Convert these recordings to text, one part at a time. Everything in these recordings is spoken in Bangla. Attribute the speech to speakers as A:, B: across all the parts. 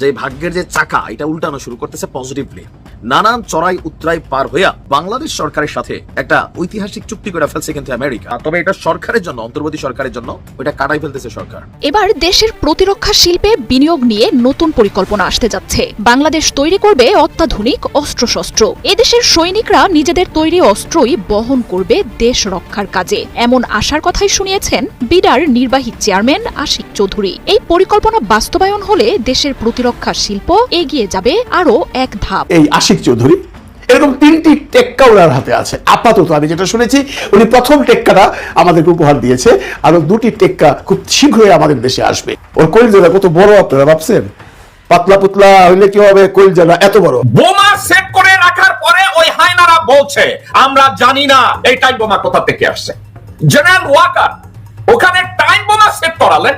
A: যে ভাগ্যের যে চাকা এটা উল্টানো শুরু করতেছে পজিটিভলি নানান চড়াই উত্তরাই পার হইয়া বাংলাদেশ সরকারের সাথে একটা ঐতিহাসিক চুক্তি করে ফেলছে কিন্তু আমেরিকা। তবে এটা সরকারের জন্য অন্তর্বর্তী সরকারের জন্য ওইটা কাটাই ফেলতেছে সরকার।
B: এবার দেশের প্রতিরক্ষা শিল্পে বিনিয়োগ নিয়ে নতুন পরিকল্পনা আসতে যাচ্ছে। বাংলাদেশ তৈরি করবে অত্যাধুনিক অস্ত্রশস্ত্র। এদেশের সৈনিকরা নিজেদের তৈরি অস্ত্রই বহন করবে দেশ রক্ষার কাজে। এমন আশার কথাই শুনিয়েছেন বিডার নির্বাহী চেয়ারম্যান আশিক চৌধুরী। এই পরিকল্পনা বাস্তবায়ন হলে দেশের প্রতিরক্ষা শিল্প এগিয়ে যাবে আরও এক ধাপ।
C: এই আশিক চৌধুরী এরকম তিনটি টেক্কা ওনার হাতে আছে। আপাতত আমি যেটা শুনেছি, উনি প্রথম টেক্কাটা আমাদেরকে উপহার দিয়েছে আরও দুটি টেক্কা খুব শীঘ্রই আমাদের দেশে আসবে। ওর কইলজাটা কত বড় আপনারা ভাবছেন? পাতলা পুতলা হইলে কি হবে? কইলজাটা এত বড়।
D: বোমা সেট করে রাখার পরে ওই হায়নারা বলছে, আমরা জানি না, এই টাইম বোমা কোথা থেকে আসছে? জেনারেল ওয়াকার ওখানে টাইম বোমা সেট করালেন,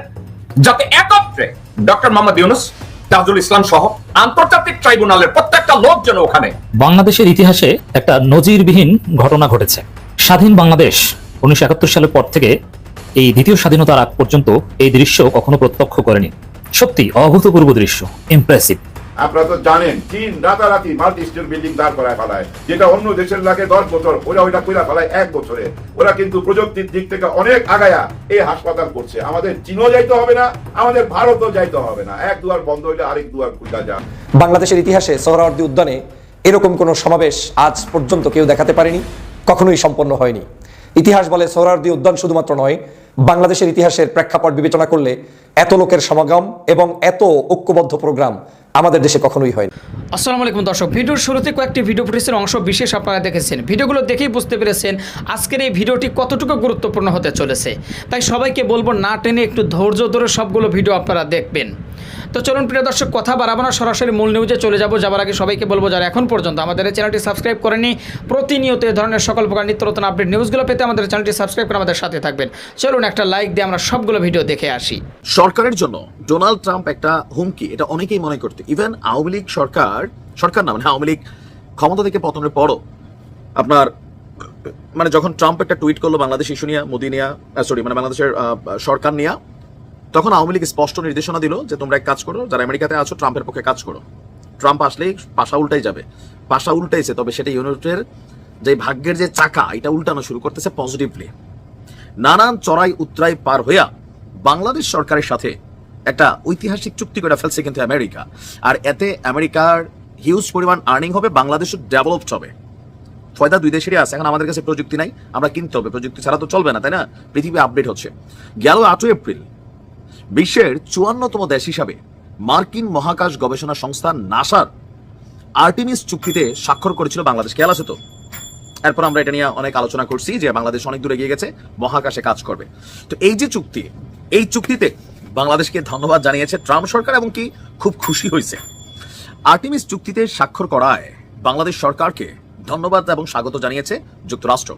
D: যাতে একত্রে ডক্টর মোহাম্মদ ইউনুস তাজুল ইসলাম সহ আন্তর্জাতিক ট্রাইব্যুনালের প্রত্যেকটা লোক যেন ওখানে।
E: বাংলাদেশের ইতিহাসে একটা নজিরবিহীন ঘটনা ঘটেছে। স্বাধীন বাংলাদেশ উনিশশো একাত্তর সালের পর থেকে এই দ্বিতীয় স্বাধীনতার আগ পর্যন্ত এই দৃশ্য কখনো প্রত্যক্ষ করেনি। সত্যি, অভূতপূর্ব দৃশ্য। ইমপ্রেসিভ
F: আপনারা তো জানেন, চীন রাতারাতি মাল্টি স্টোর বিল্ডিং দাঁড় করায় ফেলায়, যেটা অন্য দেশের লাগে দশ বছর, ওরা ওইটা কইরা ফেলায় এক বছরে। ওরা কিন্তু প্রযুক্তির দিক থেকে অনেক আগায়া এই হাসপাতাল করছে। আমাদের চীনও যাইতে হবে না, আমাদের ভারতও যাইতে হবে না। এক দুয়ার বন্ধ হইলে আরেক দুয়ার খুলতে যান।
G: বাংলাদেশের ইতিহাসে সোহরাওয়ার্দী উদ্যানে এরকম কোনো সমাবেশ আজ পর্যন্ত কেউ দেখাতে পারেনি, কখনোই সম্পন্ন হয়নি। ইতিহাস বলে সোহরাওয়ার্দী উদ্যান শুধুমাত্র নয় বাংলাদেশের ইতিহাসের প্রেক্ষাপট বিবেচনা করলে এত লোকের সমাগম এবং এত ঐক্যবদ্ধ প্রোগ্রাম আমাদের দেশে কখনোই হয়
H: আসসালামু আলাইকুম দর্শক, ভিডিওর শুরুতে কয়েকটি ভিডিও ফুটেজের অংশ বিশেষ আপনারা দেখেছেন। ভিডিওগুলো দেখেই বুঝতে পেরেছেন আজকের এই ভিডিওটি কতটুকু গুরুত্বপূর্ণ হতে চলেছে। তাই সবাইকে বলব না টেনে একটু ধৈর্য ধরে সবগুলো ভিডিও আপনারা দেখবেন। তো চলুন, প্রিয় দর্শক, কথা বাড়াবো না, সরাসরি মূল নিউজে চলে যাব। যাবার আগে সবাইকে বলব, যারা এখন পর্যন্ত আমাদের চ্যানেলটি সাবস্ক্রাইব করেনি, প্রতিনিয়ত এই ধরনের সকল প্রকার নিত্য নতুন আপডেট নিউজগুলো পেতে আমাদের চ্যানেলটি সাবস্ক্রাইব করে আমাদের সাথে থাকবেন। চলুন, একটা লাইক দিয়ে আমরা সবগুলো ভিডিও দেখে আসি।
A: সরকারের জন্য ডোনাল্ড ট্রাম্প একটা হুমকি, এটা অনেকেই মনে করতে। ইভেন আওয়ামী লীগ সরকার সরকার না মানে আওয়ামী লীগ ক্ষমতা থেকে পতনের পরও আপনার মানে যখন ট্রাম্প একটা টুইট করল বাংলাদেশ ইস্যু নিয়ে, মোদি নিয়া সরি মানে বাংলাদেশের সরকার নিয়া তখন আওয়ামী লীগ স্পষ্ট নির্দেশনা দিল যে তোমরা এক কাজ করো, যারা আমেরিকাতে আছো, ট্রাম্পের পক্ষে কাজ করো। ট্রাম্প আসলেই পাশা উল্টাই যাবে। পাশা উল্টাইছে, তবে সেটা ইউনিটের যে ভাগ্যের যে চাকা, এটা উল্টানো শুরু করতেছে পজিটিভলি নানান চড়াই উত্তরাই পার হইয়া বাংলাদেশ সরকারের সাথে একটা ঐতিহাসিক চুক্তি করে ফেলছে কিন্তু আমেরিকা। আর এতে আমেরিকার হিউজ পরিমাণ আর্নিং হবে, বাংলাদেশও ডেভেলপড হবে। ফয়দা দুই দেশেরই আছে, এখন আমাদের কাছে প্রযুক্তি নাই, আমরা কিনতে হবে। প্রযুক্তি ছাড়া তো চলবে না, তাই না? পৃথিবী আপডেট হচ্ছে। গেল আটই এপ্রিল বিশ্বের চুয়ান্নতম দেশ হিসাবে মার্কিন মহাকাশ গবেষণা সংস্থা নাসার আর্টিমিস চুক্তিতে স্বাক্ষর করেছিল বাংলাদেশ। খেয়াল আছে তো? এরপর আমরা এটা নিয়ে অনেক আলোচনা করছি যে বাংলাদেশ অনেক দূরে গিয়ে গেছে, মহাকাশে কাজ করবে। তো এই যে চুক্তি, এই চুক্তিতে বাংলাদেশকে ধন্যবাদ জানিয়েছে ট্রাম্প সরকার এবং কি খুব খুশি হয়েছে। আর্টিমিস চুক্তিতে স্বাক্ষর করায় বাংলাদেশ সরকারকে ধন্যবাদ এবং স্বাগত জানিয়েছে যুক্তরাষ্ট্র।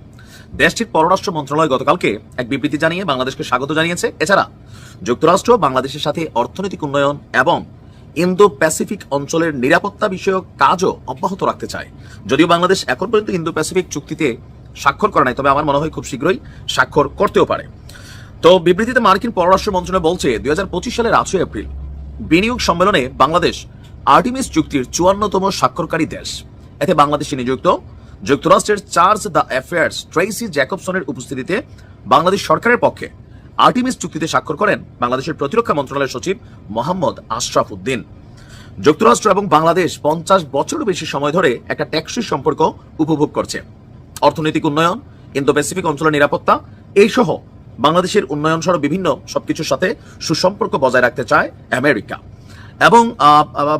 A: দেশটির পররাষ্ট্র মন্ত্রণালয় গতকালকে এক বিবৃতি জানিয়ে বাংলাদেশকে স্বাগত জানিয়েছে। এছাড়া যুক্তরাষ্ট্র, বাংলাদেশের সাথে অর্থনৈতিক উন্নয়ন এবং ইন্দো প্যাসিফিক অঞ্চলের নিরাপত্তা বিষয়ক কাজও অব্যাহত রাখতে চায়। যদিও বাংলাদেশ এখন পর্যন্ত ইন্দো প্যাসিফিক চুক্তিতে স্বাক্ষর করে নাই, তবে আমার মনে হয় খুব শীঘ্রই স্বাক্ষর করতেও পারে। তো বিবৃতিতে মার্কিন পররাষ্ট্র মন্ত্রণালয় বলছে, দুই হাজার পঁচিশ সালের আটই এপ্রিল বিনিয়োগ সম্মেলনে বাংলাদেশ আর্টিমিস চুক্তির চুয়ান্নতম স্বাক্ষরকারী দেশ। এতে বাংলাদেশে নিযুক্ত যুক্তরাষ্ট্রের চার্জ দ্য অ্যাফেয়ার্স ট্রেসি জ্যাকবসনের উপস্থিতিতে বাংলাদেশ সরকারের পক্ষে আর্টিমিস চুক্তিতে স্বাক্ষর করেন বাংলাদেশের প্রতিরক্ষা মন্ত্রণালয়ের সচিব মোহাম্মদ আশরাফ উদ্দিন। যুক্তরাষ্ট্র এবং বাংলাদেশ পঞ্চাশ বছরও বেশি সময় ধরে একটা ট্যাক্সি সম্পর্ক উপভোগ করছে। অর্থনৈতিক উন্নয়ন ইন্দো প্যাসিফিক অঞ্চলের নিরাপত্তা, এই সহ বাংলাদেশের উন্নয়ন সহ বিভিন্ন সবকিছুর সাথে সুসম্পর্ক বজায় রাখতে চায় আমেরিকা। এবং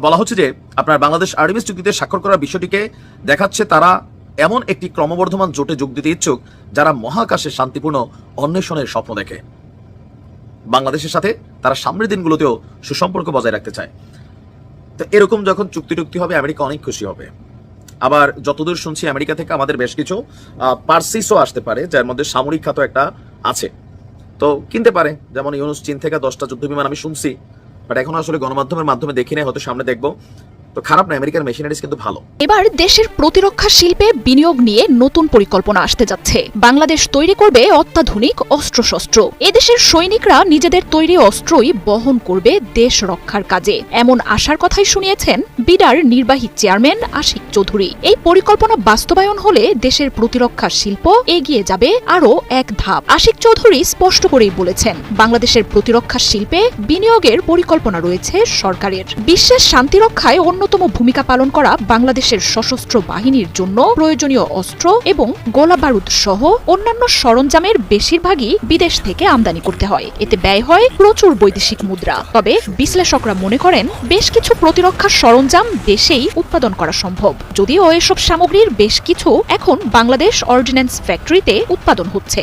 A: বলা হচ্ছে যে আপনার বাংলাদেশ আর্টিমিস চুক্তিতে স্বাক্ষর করার বিষয়টিকে দেখাচ্ছে তারা এমন একটি ক্রমবর্ধমান জোটে যোগ দিতে ইচ্ছুক যারা মহাকাশে শান্তিপূর্ণ অন্বেষণের স্বপ্ন দেখে। বাংলাদেশের সাথে তারা সামনের দিনগুলোতেও সুসম্পর্ক বজায় রাখতে চায়। তো এরকম যখন চুক্তি টুক্তি হবে, আমেরিকা অনেক খুশি হবে। আবার যতদূর শুনছি, আমেরিকা থেকে আমাদের বেশ কিছু পার্সিসও আসতে পারে, যার মধ্যে সামরিক খাত একটা আছে। তো কিনতে পারে, যেমন ইউনুস চীন থেকে দশটা যুদ্ধ বিমান আমি শুনছি, বাট এখন আসলে গণমাধ্যমের মাধ্যমে দেখি নাই, হয়তো সামনে দেখব। তো খারাপ না আমেরিকার মেশিনারিজ কিন্তু ভালো।
B: এবার দেশের প্রতিরক্ষা শিল্পে বিনিয়োগ নিয়ে নতুন পরিকল্পনা আসতে যাচ্ছে। বাংলাদেশ তৈরি করবে অত্যাধুনিক অস্ত্রশস্ত্র। এদেশের সৈনিকরা নিজেদের তৈরি অস্ত্রই বহন করবে দেশ রক্ষার কাজে। এমন আশার কথাই শুনিয়েছেন বিডার নির্বাহী চেয়ারম্যান আশিক চৌধুরী। এই পরিকল্পনা বাস্তবায়ন হলে দেশের প্রতিরক্ষা শিল্প এগিয়ে যাবে আরও এক ধাপ। আশিক চৌধুরী স্পষ্ট করেই বলেছেন, বাংলাদেশের প্রতিরক্ষা শিল্পে বিনিয়োগের পরিকল্পনা রয়েছে সরকারের। বিশ্বের শান্তি রক্ষায় অন্যতম ভূমিকা পালন করা বাংলাদেশের সশস্ত্র বাহিনীর জন্য প্রয়োজনীয় অস্ত্র এবং গোলা বারুদ সহ অন্যান্য সরঞ্জামের বেশিরভাগই বিদেশ থেকে আমদানি করতে হয়। এতে ব্যয় হয় প্রচুর বৈদেশিক মুদ্রা। তবে বিশ্লেষকরা মনে করেন, বেশ কিছু প্রতিরক্ষা সরঞ্জাম দেশেই উৎপাদন করা সম্ভব। যদিও এসব সামগ্রীর বেশ কিছু এখন বাংলাদেশ অর্ডিন্যান্স ফ্যাক্টরিতে উৎপাদন হচ্ছে।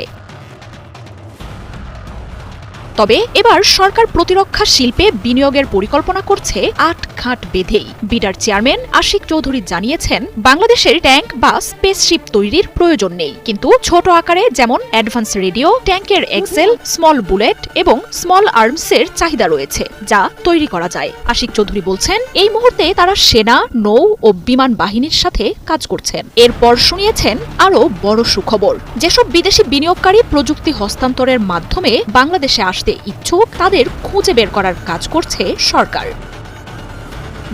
B: তবে এবার সরকার প্রতিরক্ষা শিল্পে বিনিয়োগের পরিকল্পনা করছে আট ঘাট বেঁধেই। বিডার চেয়ারম্যান আশিক চৌধুরী জানিয়েছেন, বাংলাদেশের ট্যাঙ্ক বা স্পেসশিপ তৈরির প্রয়োজন নেই। কিন্তু ছোট আকারে যেমন অ্যাডভান্স রেডিও, ট্যাঙ্কের এক্সেল, স্মল বুলেট এবং স্মল আর্মসের চাহিদা রয়েছে, যা তৈরি করা যায়। আশিক চৌধুরী বলছেন, এই মুহূর্তে তারা সেনা, নৌ ও বিমান বাহিনীর সাথে কাজ করছেন। এরপর শুনিয়েছেন আরও বড় সুখবর। যেসব বিদেশি বিনিয়োগকারী প্রযুক্তি হস্তান্তরের মাধ্যমে বাংলাদেশে আসতে ইচ্ছুক তাদের খুঁজে বের করার কাজ করছে সরকার।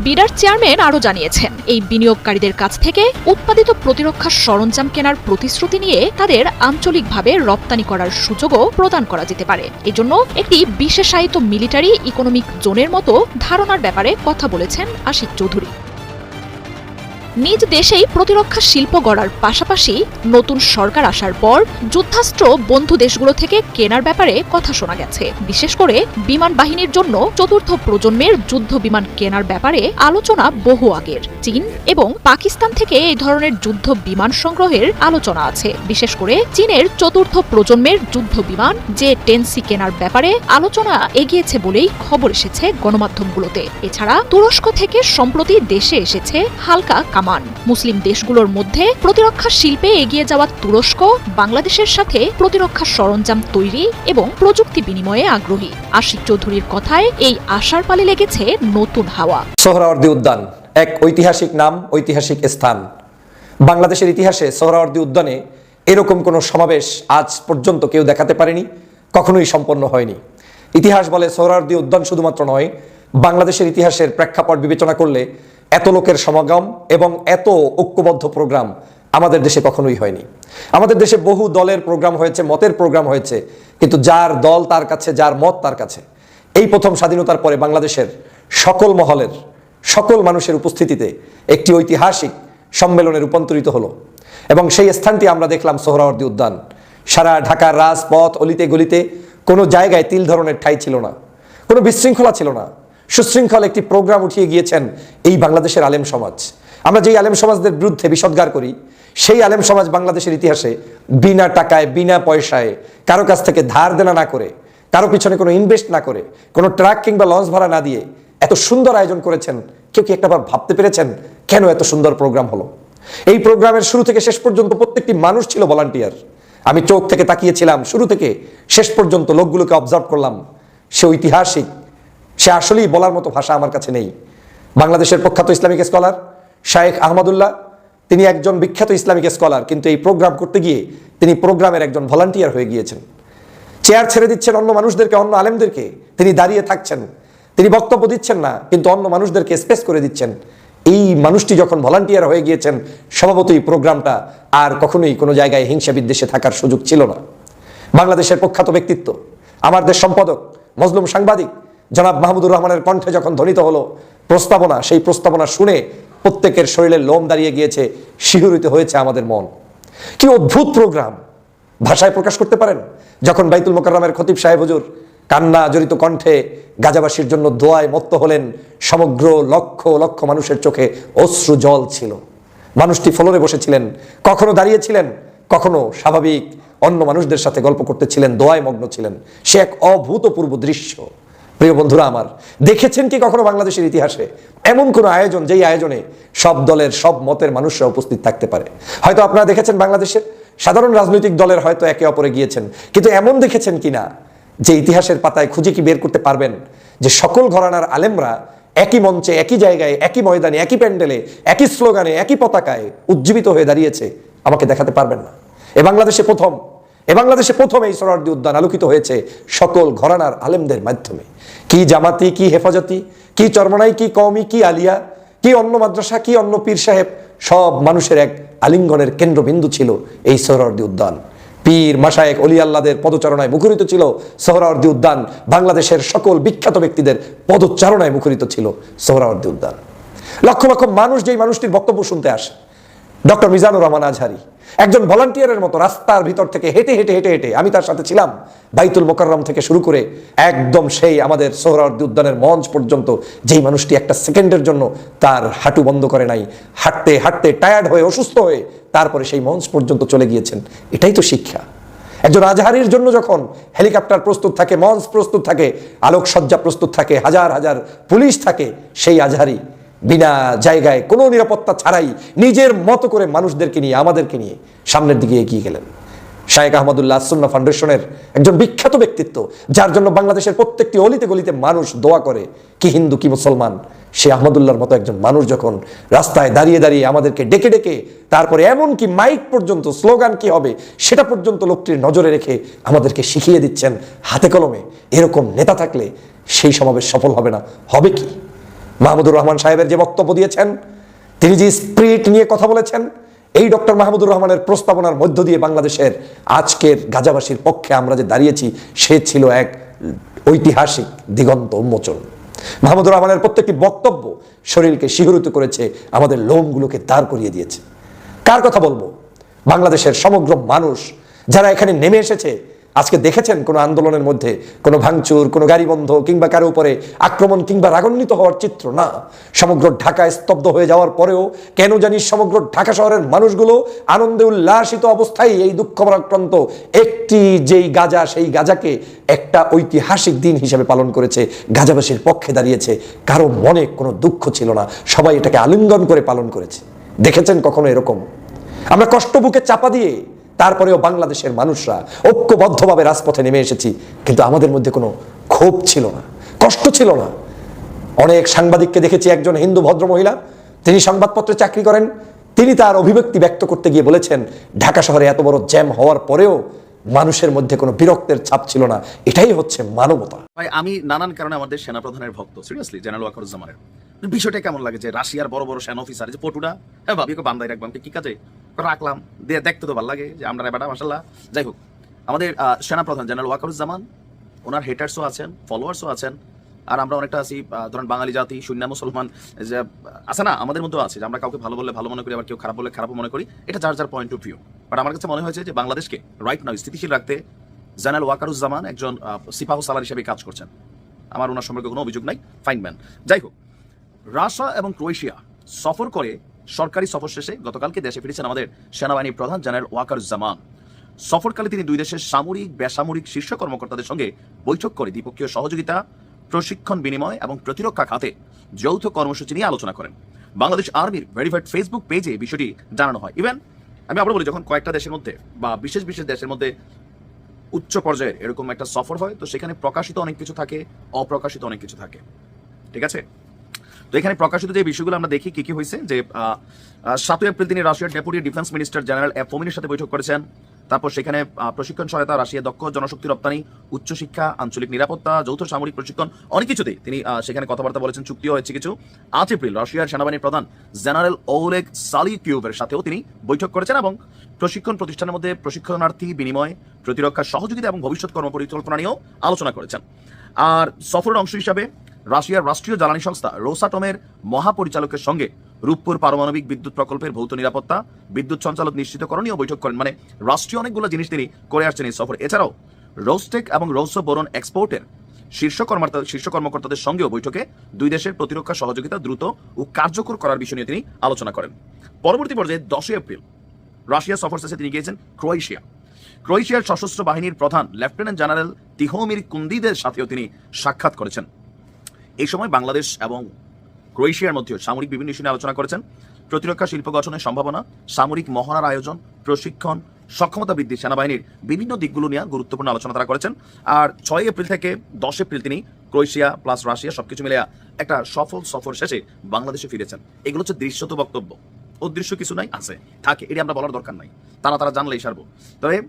B: বিডার চেয়ারম্যান আরও জানিয়েছেন, এই বিনিয়োগকারীদের কাছ থেকে উৎপাদিত প্রতিরক্ষা সরঞ্জাম কেনার প্রতিশ্রুতি নিয়ে তাদের আঞ্চলিকভাবে রপ্তানি করার সুযোগও প্রদান করা যেতে পারে। এজন্য একটি বিশেষায়িত মিলিটারি ইকোনমিক জোনের মতো ধারণার ব্যাপারে কথা বলেছেন আশিক চৌধুরী। নিজ দেশেই প্রতিরক্ষা শিল্প গড়ার পাশাপাশি নতুন সরকার আসার পর যুদ্ধাস্ত্র বন্ধু দেশগুলো থেকে কেনার ব্যাপারে কথা শোনা গেছে। বিশেষ করে বিমান বাহিনীর জন্য চতুর্থ প্রজন্মের যুদ্ধ বিমান কেনার ব্যাপারে আলোচনা বহু আগের। চীন এবং পাকিস্তান থেকে এই ধরনের যুদ্ধ বিমান সংগ্রহের আলোচনা আছে। বিশেষ করে চীনের চতুর্থ প্রজন্মের যুদ্ধ বিমান যে টেনসি কেনার ব্যাপারে আলোচনা এগিয়েছে বলেই খবর এসেছে গণমাধ্যমগুলোতে। এছাড়া তুরস্ক থেকে সম্প্রতি দেশে এসেছে হালকা কামান মুসলিম দেশগুলোর মধ্যে প্রতিরক্ষা শিল্পে এগিয়ে যাওয়া তুরস্ক, বাংলাদেশের সাথে প্রতিরক্ষা সরঞ্জাম তৈরি এবং প্রযুক্তি বিনিময়ে আগ্রহী। আশিক চৌধুরীর কথায় এই আশার পালে লেগেছে নতুন হাওয়া।
G: সোহরাওয়ার্দী উদ্যান, এক ঐতিহাসিক নাম, ঐতিহাসিক স্থান। বাংলাদেশের ইতিহাসে সোহরাওয়ার্দী উদ্যানে এরকম কোনো সমাবেশ আজ পর্যন্ত কেউ দেখাতে পারেনি, কখনোই সম্পন্ন হয়নি। ইতিহাস বলে সোহরাওয়ার্দী উদ্যান শুধুমাত্র নয়, বাংলাদেশের ইতিহাসের প্রেক্ষাপট বিবেচনা করলে এত লোকের সমাগম এবং এত ঐক্যবদ্ধ প্রোগ্রাম আমাদের দেশে কখনোই হয়নি। আমাদের দেশে বহু দলের প্রোগ্রাম হয়েছে, মতের প্রোগ্রাম হয়েছে, কিন্তু যার দল তার কাছে, যার মত তার কাছে। এই প্রথম স্বাধীনতার পরে বাংলাদেশের সকল মহলের, সকল মানুষের উপস্থিতিতে একটি ঐতিহাসিক সম্মেলনে রূপান্তরিত হলো এবং সেই স্থানটি আমরা দেখলাম সোহরাওয়ার্দী উদ্যান। সারা ঢাকার রাজপথ অলিতে গলিতে কোনো জায়গায় তিল ধরনের ঠাই ছিল না, কোনো বিশৃঙ্খলা ছিল না। সুশৃঙ্খল একটি প্রোগ্রাম উঠিয়ে গিয়েছেন এই বাংলাদেশের আলেম সমাজ। আমরা যেই আলেম সমাজদের বিরুদ্ধে বিষদগার করি, সেই আলেম সমাজ বাংলাদেশের ইতিহাসে বিনা টাকায়, বিনা পয়সায়, কারও কাছ থেকে ধার দেনা না করে, কারও পিছনে কোনো ইনভেস্ট না করে, কোনো ট্রাক কিংবা লঞ্চ ভাড়া না দিয়ে এত সুন্দর আয়োজন করেছেন, কেউ কি একটাবার ভাবতে পেরেছেন কেন এত সুন্দর প্রোগ্রাম হলো? এই প্রোগ্রামের শুরু থেকে শেষ পর্যন্ত প্রত্যেকটি মানুষ ছিল ভলান্টিয়ার আমি চোখ থেকে তাকিয়েছিলাম, শুরু থেকে শেষ পর্যন্ত লোকগুলোকে অবজার্ভ করলাম। সে ঐতিহাসিক সে আসলেই বলার মতো ভাষা আমার কাছে নেই। বাংলাদেশের প্রখ্যাত ইসলামিক স্কলার শায়েখ আহমদুল্লাহ, তিনি একজন বিখ্যাত ইসলামিক স্কলার, কিন্তু এই প্রোগ্রাম করতে গিয়ে তিনি প্রোগ্রামের একজন ভলান্টিয়ার হয়ে গিয়েছেন। চেয়ার ছেড়ে দিচ্ছেন অন্য মানুষদেরকে, অন্য আলেমদেরকে, তিনি দাঁড়িয়ে থাকছেন। তিনি বক্তব্য দিচ্ছেন না, কিন্তু অন্য মানুষদেরকে স্পেস করে দিচ্ছেন। এই মানুষটি যখন ভলান্টিয়ার হয়ে গিয়েছেন, স্বভাবতই প্রোগ্রামটা আর কখনোই কোনো জায়গায় হিংসা বিদ্বেষে থাকার সুযোগ ছিল না। বাংলাদেশের প্রখ্যাত ব্যক্তিত্ব, আমার দেশ সম্পাদক, মজলুম সাংবাদিক জনাব মাহমুদুর রহমানের কণ্ঠে যখন ধ্বনিত হলো, প্রস্তাবনা, সেই প্রস্তাবনা শুনে প্রত্যেকের শরীরে লোম দাঁড়িয়ে গিয়েছে, শিহরিত হয়েছে আমাদের মন। কি অদ্ভুত প্রোগ্রাম! ভাষায় প্রকাশ করতে পারেন? যখন বাইতুল মোকাররমের খতিব সাহেব হুজুর কান্না জড়িত কণ্ঠে গাজাবাসীর জন্য দোয়ায় মত্ত হলেন, সমগ্র লক্ষ লক্ষ মানুষের চোখে অশ্রু জল ছিল। মানুষটি ফলরে বসেছিলেন, কখনো দাঁড়িয়েছিলেন, কখনো স্বাভাবিক অন্য মানুষদের সাথে গল্প করতেছিলেন, দোয়ায় মগ্ন ছিলেন। সে এক অভূতপূর্ব দৃশ্য। প্রিয় বন্ধুরা আমার, দেখেছেন কি কখনো বাংলাদেশের ইতিহাসে? এমন কোন আয়োজন যেই আয়োজনে সব দলের, সব মতের মানুষরা উপস্থিত থাকতে পারে। হয়তো আপনারা দেখেছেন বাংলাদেশের সাধারণ রাজনৈতিক দলের হয়তো একে অপরে গিয়েছেন, কিন্তু এমন দেখেছেন কিনা যে ইতিহাসের পাতায় খুঁজে কি বের করতে পারবেন? যে সকল ঘরানার আলেমরা একই মঞ্চে, একই জায়গায়, একই ময়দানে, একই প্যান্ডেলে, একই স্লোগানে, একই পতাকায় উজ্জীবিত হয়ে দাঁড়িয়েছে, আমাকে দেখাতে পারবেন না। এ বাংলাদেশে প্রথম এ বাংলাদেশে প্রথম এই সোহরাওয়ার্দী উদ্যান আলোকিত হয়েছে সকল ঘরানার আলেমদের মাধ্যমে। কি জামাতি, কি হেফাজতি, কি চরমনাই, কি কওমি, কি আলিয়া, কি অন্য মাদ্রাসা, কি অন্য পীর সাহেব, সব মানুষের এক আলিঙ্গনের কেন্দ্রবিন্দু ছিল এই সোহরাওয়ার্দী উদ্যান। পীর মাসায়েক অলি আল্লাদের পদচারণায় মুখরিত ছিল সোহরাওয়ার্দী উদ্যান। বাংলাদেশের সকল বিখ্যাত ব্যক্তিদের পদচারণায় মুখরিত ছিল সোহরাওয়ার্দী উদ্যান। লক্ষ লক্ষ মানুষ যেই মানুষটির বক্তব্য শুনতে আসে। ডক্টর মিজানুর রহমান আজহারি একজন ভলান্টিয়ারের মতো রাস্তার ভিতর থেকে হেঁটে হেঁটে হেঁটে হেঁটে আমি তার সাথে ছিলাম। বাইতুল মোকাররম থেকে শুরু করে একদম সেই আমাদের সোহরাওয়ার্দী উদ্যানের মঞ্চ পর্যন্ত যেই মানুষটি একটা সেকেন্ডের জন্য তার হাঁটু বন্ধ করে নাই, হাঁটতে হাঁটতে টায়ার্ড হয়ে, অসুস্থ হয়ে তারপরে সেই মঞ্চ পর্যন্ত চলে গিয়েছেন। এটাই তো শিক্ষা। একজন আজহারির জন্য যখন হেলিকপ্টার প্রস্তুত থাকে, মঞ্চ প্রস্তুত থাকে, আলোকসজ্জা প্রস্তুত থাকে, হাজার হাজার পুলিশ থাকে, সেই আজহারি বিনা জায়গায় কোনো নিরাপত্তা ছাড়াই নিজের মতো করে মানুষদেরকে নিয়ে, আমাদেরকে নিয়ে সামনের দিকে এগিয়ে গেলেন। শায়েক আহমদুল্লাহ সুন্না ফাউন্ডেশনের একজন বিখ্যাত ব্যক্তিত্ব, যার জন্য বাংলাদেশের প্রত্যেকটি অলিতে গলিতে মানুষ দোয়া করে, কি হিন্দু, কি মুসলমান? সে আহমদুল্লাহর মতো একজন মানুষ যখন রাস্তায় দাঁড়িয়ে দাঁড়িয়ে আমাদেরকে ডেকে ডেকে, তারপরে এমন কি মাইক পর্যন্ত স্লোগান কি হবে, সেটা পর্যন্ত লোকটির নজরে রেখে আমাদেরকে শিখিয়ে দিচ্ছেন হাতে কলমে। এরকম নেতা থাকলে সেই সমাবেশ সফল হবে না। হবে কি? মাহমুদুর রহমান সাহেবের যে বক্তব্য দিয়েছেন, তিনি যে স্প্রিট নিয়ে কথা বলেছেন, এই ডক্টর মাহমুদুর রহমানের প্রস্তাবনার মধ্য দিয়ে বাংলাদেশের আজকের গাজাবাসীর পক্ষে আমরা যে দাঁড়িয়েছি, সে ছিল এক ঐতিহাসিক দিগন্ত উন্মোচন। মাহমুদুর রহমানের প্রত্যেকটি বক্তব্য শরীরকে শিহরিত করেছে, আমাদের লোমগুলোকে দাঁড় করিয়ে দিয়েছে। কার কথা বলব? বাংলাদেশের সমগ্র মানুষ যারা এখানে নেমে এসেছে আজকে দেখেছেন কোনো আন্দোলনের মধ্যে কোনো ভাঙচুর, কোনো গাড়ি বন্ধ কিংবা কারও উপরে আক্রমণ কিংবা রাগান্বিত হওয়ার চিত্র না। সমগ্র ঢাকায় স্তব্ধ হয়ে যাওয়ার পরেও কেন জানি সমগ্র ঢাকা শহরের মানুষগুলো আনন্দে উল্লাসিত অবস্থায় এই দুঃখভারাক্রান্ত একটি যেই গাজা, সেই গাজাকে একটা ঐতিহাসিক দিন হিসেবে পালন করেছে, গাজাবাসীর পক্ষে দাঁড়িয়েছে, কারও মনে কোনো দুঃখ ছিল না। সবাই এটাকে আলিঙ্গন করে পালন করেছে। দেখেছেন কখনো এরকম? আমরা কষ্ট বুকে চাপা দিয়ে তারপরেও বাংলাদেশের মানুষরা ঐক্যবদ্ধভাবে রাজপথে নেমে এসেছি। কিন্তু আমাদের মধ্যে কোনো ক্ষোভ ছিল না, কষ্ট ছিল না। অনেক সাংবাদিককে দেখেছি, একজন হিন্দু ভদ্রমহিলা, তিনি সংবাদপত্রে চাকরি করেন, তিনি তার অভিব্যক্তি ব্যক্ত করতে গিয়ে বলেছেন, ঢাকা শহরে এত বড় জ্যাম হওয়ার পরেও মানুষের মধ্যে কোনো বিরক্তের ছাপ ছিল না। এটাই হচ্ছে মানবতা।
A: ভাই, আমি নানান কারণে আমাদের সেনাপ্রধানের ভক্ত সিরিয়াসলি জেনারেল ওয়াকারুজ্জামানের। বিষয়টা কেমন লাগে যে রাশিয়ার বড় বড় সেনা অফিসার যে পটুটা হ্যাঁ ভাবি বান্দাই রাখবাম কি কাজে? রাখলাম। দিয়ে দেখতে তো ভালো লাগে যে আমরা বেটা মাসাল্লাহ যাই হোক, আমাদের সেনাপ্রধান জেনারেল ওয়াকারুজ্জামান, ওনার হেটার্সও আছেন ফলোয়ার্সও আছেন, আর আমরা অনেকটা আছি ধরেন বাঙালি জাতি, শূন্য মুসলমান যে আছে না, আমাদের মধ্যেও আছে, যে আমরা কাউকে ভালো বললে ভালো মনে করি, আবার কেউ খারাপ বললে খারাপ মনে করি, এটা যার যার পয়েন্ট অফ ভিউ বাট আমার কাছে মনে হয়েছে যে বাংলাদেশকে রাইট নাও স্থিতিশীল রাখতে জেনারেল ওয়াকারুজ্জামান একজন সিপাহ সালার হিসেবে কাজ করছেন। আমার ওনার সম্পর্কে কোনো অভিযোগ নাই ফাইন ম্যান যাই হোক, রাশিয়া এবং ক্রোয়েশিয়া সফর করে সরকারি সফর শেষে গতকালকে দেশে ফিরেছেন আমাদের সেনাবাহিনীর প্রধান জেনারেল ওয়াকারুজ্জামান সফরকালে তিনি দুই দেশের সামরিক, বেসামরিক শীর্ষ কর্মকর্তাদের সঙ্গে বৈঠক করে দ্বিপক্ষীয় সহযোগিতা, প্রশিক্ষণ বিনিময় এবং প্রতিরক্ষা খাতে যৌথ কর্মসূচি নিয়ে আলোচনা করেন। বাংলাদেশ আর্মির ভেরিফাইড ফেসবুক পেজে বিষয়টি জানানো হয়। ইভেন আমি আবার বলি, যখন কয়েকটা দেশের মধ্যে বা বিশেষ বিশেষ দেশের মধ্যে উচ্চ পর্যায়ের এরকম একটা সফর হয়, তো সেখানে প্রকাশিত অনেক কিছু থাকে, অপ্রকাশিত অনেক কিছু থাকে। ঠিক আছে? তো এখানে প্রকাশিত যে বিষয়গুলো আমরা দেখি, কি কি হয়েছে? যে সাতই এপ্রিল তিনি রাশিয়ার deputy defence minister general F ফোমিনের সাথে বৈঠক করেছেন। তারপর সেখানে প্রশিক্ষণ সহায়তা, রাশিয়া দক্ষ জনশক্তি রপ্তানি, উচ্চশিক্ষা, আঞ্চলিক নিরাপত্তা, যৌথ সামরিক প্রশিক্ষণ, অনেক কিছুতেই তিনি সেখানে কথাবার্তা বলেছেন, চুক্তিও হয়েছে কিছু। আট এপ্রিল রাশিয়ার সেনাবাহিনীর প্রধান জেনারেল ওলেগ সালিকিউভের সাথেও তিনি বৈঠক করেছেন এবং প্রশিক্ষণ প্রতিষ্ঠানের মধ্যে প্রশিক্ষণার্থী বিনিময়, প্রতিরক্ষা সহযোগিতা এবং ভবিষ্যৎ কর্মপরিকল্পনা নিয়েও আলোচনা করেছেন। আর সফরের অংশ হিসাবে রাশিয়ার রাষ্ট্রীয় জ্বালানি সংস্থা রোসাটমের মহাপরিচালকের সঙ্গে রূপপুর পারমাণবিক বিদ্যুৎ প্রকল্পের ভৌত নিরাপত্তা, বিদ্যুৎ সঞ্চালক নিশ্চিতকরণীয় বৈঠক করেন। মানে রাষ্ট্রীয় অনেকগুলো জিনিস তিনি করে আসছেন এই সফর। এছাড়াও রোস্টেক এবং রৌসো বোরন এক্সপোর্টের শীর্ষ কর্মকর্তা শীর্ষ কর্মকর্তাদের সঙ্গেও বৈঠকে দুই দেশের প্রতিরক্ষা সহযোগিতা দ্রুত ও কার্যকর করার বিষয় নিয়ে তিনি আলোচনা করেন। পরবর্তী পর্যায়ে দশই এপ্রিল রাশিয়া সফর শেষে তিনি গিয়েছেন ক্রোয়েশিয়া। ক্রোয়েশিয়ার সশস্ত্র বাহিনীর প্রধান লেফটেন্যান্ট জেনারেল তিহোমির কুন্দিদের সাথেও তিনি সাক্ষাৎ করেছেন। এই সময় বাংলাদেশ এবং ক্রোয়েশিয়ার মধ্যে সামরিক বিভিন্ন ইস্যু নিয়ে আলোচনা করেছেন। প্রতিরক্ষা শিল্প গঠনের সম্ভাবনা, সামরিক মহড়ার আয়োজন, প্রশিক্ষণ, সক্ষমতা বৃদ্ধি, সেনাবাহিনীর বিভিন্ন দিকগুলো নিয়ে গুরুত্বপূর্ণ আলোচনা তারা করেছেন। আর ছয় এপ্রিল থেকে দশ এপ্রিল তিনি ক্রোয়েশিয়া প্লাস রাশিয়া সবকিছু মিলে একটা সফল সফর শেষে বাংলাদেশে ফিরেছেন। এগুলো হচ্ছে দৃশ্যত বক্তব্য। অদৃশ্য কিছু নাই, আছে। থাকে, এটা আমরা বলার দরকার নাই। তারা তারা জানলেই সারবো। তবে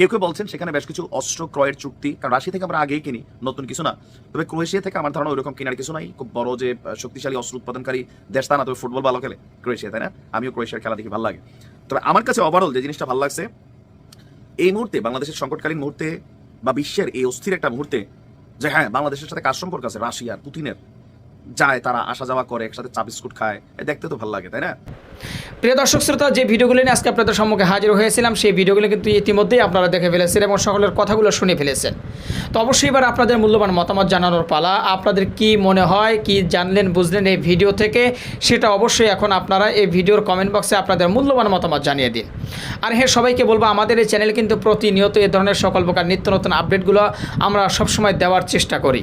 A: কেউ কেউ বলছেন সেখানে বেশ কিছু অস্ত্র ক্রয়ের চুক্তি। কারণ রাশিয়া থেকে আমরা আগেই কিনি, নতুন কিছু না। তবে ক্রোয়েশিয়া থেকে আমার ধারণা ওইরকম কেনার কিছু নাই। খুব বড় যে শক্তিশালী অস্ত্র উৎপাদনকারী দেশ তা না, তবে ফুটবল ভালো খেলে ক্রোয়েশিয়া, তাই না? আমিও ক্রোয়েশিয়ার খেলা দেখি ভালো লাগে। তবে আমার কাছে ওভারঅল যে জিনিসটা ভালো লাগছে, এই মুহূর্তে বাংলাদেশের সংকটকালীন মুহূর্তে বা বিশ্বের এই অস্থির একটা মুহূর্তে, যে হ্যাঁ বাংলাদেশের সাথে কার সম্পর্ক আছে? রাশিয়ার পুতিনের। যায়, তারা আসা যাওয়া করে, একসাথে চা বিস্কুট খায়। দেখতে তো ভালো লাগে, তাই না?
H: প্রিয় দর্শক শ্রোতা, যে ভিডিওগুলো নিয়ে আজকে আপনাদের সম্মুখে হাজির হয়েছিলাম, সেই ভিডিওগুলো কিন্তু ইতিমধ্যেই আপনারা দেখে ফেলেছেন এবং সকলের কথাগুলো শুনে ফেলেছেন। তো অবশ্যই এবার আপনাদের মূল্যবান মতামত জানানোর পালা। আপনাদের কি মনে হয়, কি জানলেন, বুঝলেন এই ভিডিও থেকে, সেটা অবশ্যই এখন আপনারা এই ভিডিওর কমেন্ট বক্সে আপনাদের মূল্যবান মতামত জানিয়ে দিন। আর হ্যাঁ সবাইকে বলব, আমাদের এই চ্যানেল কিন্তু প্রতিনিয়ত এ ধরনের সকল প্রকার নিত্য নতুন আপডেটগুলো আমরা সবসময় দেওয়ার চেষ্টা করি।